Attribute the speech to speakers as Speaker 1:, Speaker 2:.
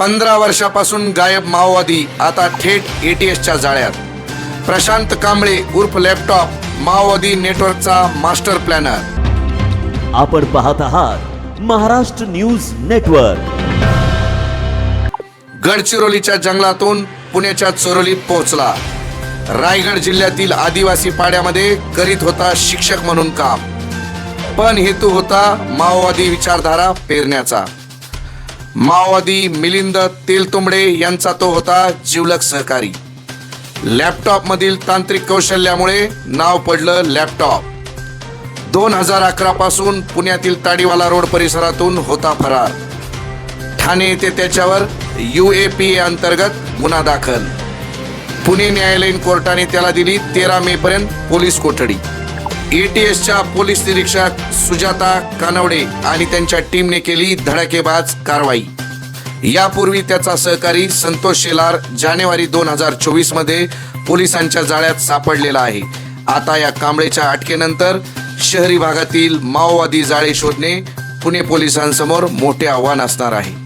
Speaker 1: पंधरा वर्षापासून गायब माओवादी आता थेट एटीएसच्या जाळ्यात. प्रशांत कांबळे उर्फ लॅपटॉप माओवादी नेटवर्कचा मास्टर प्लॅनर
Speaker 2: आपण पाहत आहात महाराष्ट्र न्यूज नेटवर्क.
Speaker 1: गडचिरोलीच्या जंगलातून पुण्याच्या चोरोलीत पोहोचला. रायगड जिल्ह्यातील आदिवासी पाड्यामध्ये करीत होता शिक्षक म्हणून काम. पण हेतू होता माओवादी विचारधारा पेरण्याचा. माओवादी मिलिंद तेलतुंबडे यांचा तो होता जिवलग सहकारी. लॅपटॉप मधील तांत्रिक कौशल्यामुळे नाव पडलं लॅपटॉप. दोन हजार अकरा पासून पुण्यातील ताडीवाला रोड परिसरातून होता फरार. ठाणे येथे त्याच्यावर यू ए पी ए अंतर्गत गुन्हा दाखल. पुणे न्यायालयीन कोर्टाने त्याला दिली तेरा मे पर्यंत पोलीस कोठडी. एटीएसच्या पोलीस निरीक्षक सुजाता कानवडे आणि त्यांच्या टीमने केली धडाकेबाज कारवाई. यापूर्वी त्याचा सहकारी संतोष शेलार जानेवारी दोन हजार चोवीसमध्ये पोलिसांच्या जाळ्यात सापडलेला आहे. आता या कांबळेच्या अटकेनंतर शहरी भागातील माओवादी जाळे शोधणे पुणे पोलिसांसमोर मोठे आव्हान असणार आहे.